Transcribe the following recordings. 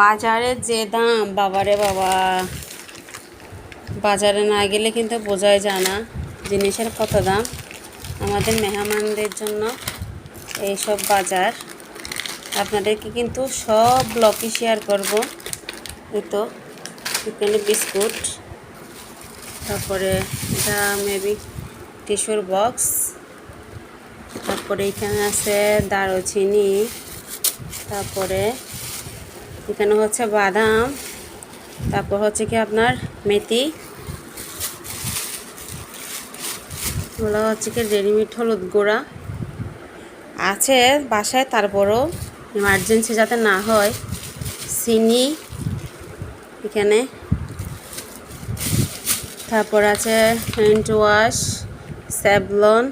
বাজারে যে দাম, বাবারে বাবা। বাজারে না গেলে কিন্তু বোঝাই যায় না জিনিসের কত দাম। আমাদের মেহমানদের জন্য এইসব বাজার। আপনাদেরকে কিন্তু সব ব্লকই শেয়ার করব। এই তো এখানে বিস্কুট, তারপরে এটা মেবি টিস্যুর বক্স তারপরে এখানে আছে দারুচিনি, তারপরে এখানে হচ্ছে বাদাম, তারপর হচ্ছে কি আপনার মেথি, ওগুলো হচ্ছে কি রেডিমেড হলুদ গুঁড়া আছে বাসায়, তারপরও ইমার্জেন্সি যাতে না হয়, চিনি এখানে, তারপর আছে হ্যান্ড ওয়াশ স্যাভলন,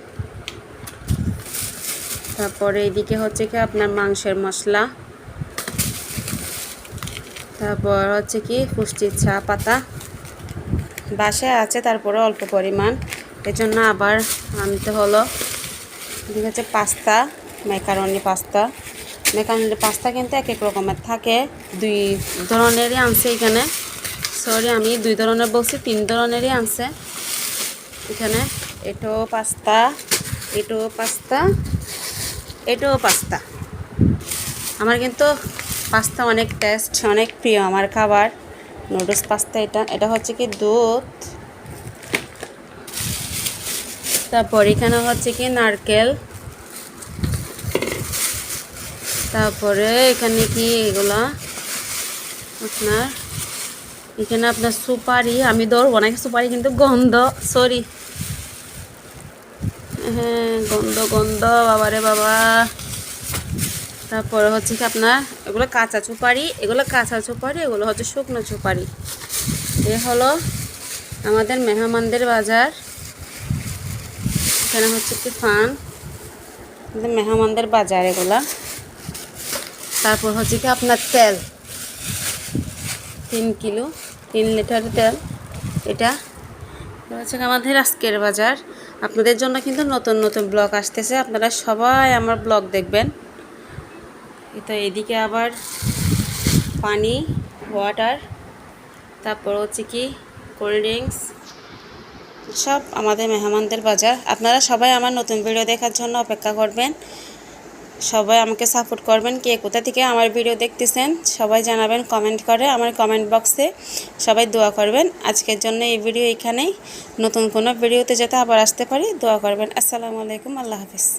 তারপরে এদিকে হচ্ছে কি আপনার মাংসের মশলা। তারপর হচ্ছে কি পুষ্টির চা পাতা বাসায় আছে, তারপরে অল্প পরিমাণ। এজন্য আবার আনতে হলো। এদিকে হচ্ছে pasta, macaroni pasta. Macaroni pasta কিন্তু এক এক রকমের থাকে। দুই ধরনেরই আনছে এখানে। সরি আমি দুই ধরনের বলছি, তিন ধরনেরই আনছে। এখানে এটাও পাস্তা এটাও পাস্তা এটাও পাস্তা। আমার কিন্তু পাস্তা অনেক টেস্ট, অনেক প্রিয় আমার খাবার। নুডলস পাস্তা এটা এটা হচ্ছে কি দুধ। তারপর এখানে হচ্ছে কি নারকেল। তারপরে এখানে কি এগুলা? আপনার, এখানে আপনার সুপারি, আমি ধরবো নাকি সুপারি কিন্তু গন্ধ সরি হ্যাঁ গন্ধ গন্ধ, বাবারে বাবা। তারপরে হচ্ছে কি আপনার, এগুলো কাঁচা সুপারি এগুলো কাঁচা সুপারি এগুলো হচ্ছে শুকনো সুপারি এ হলো আমাদের মেহমানদের বাজার। এখানে হচ্ছে কি ফান মেহমানদের বাজার এগুলা। তারপর হচ্ছে কি আপনার তেল, তিন কিলো, তিন লিটার তেল। এটা হচ্ছে আমাদের আজকের বাজার। আপনাদের জন্য কিন্তু নতুন নতুন ব্লগ আসতেছে। আপনারা সবাই আমার ব্লগ দেখবেন। তো এদিকে আবার পানি ওয়াটার তারপর হচ্ছে কি কোল্ড ড্রিঙ্কস সব আমাদের মেহমানদের বাজার। আপনারা সবাই আমার নতুন ভিডিও দেখার জন্য অপেক্ষা করবেন। সবাই আমাকে সাপোর্ট করবেন কে কোথা থেকে আমার ভিডিও দেখতেছেন, সবাই জানাবেন কমেন্ট করে আমার কমেন্ট বক্সে সবাই দোয়া করবেন। আজকের জন্য এই ভিডিও এখানেই। নতুন কোনো ভিডিওতে যাতে আবার আসতে পারি, দোয়া করবেন। আসসালামু আলাইকুম, আল্লাহ হাফিজ।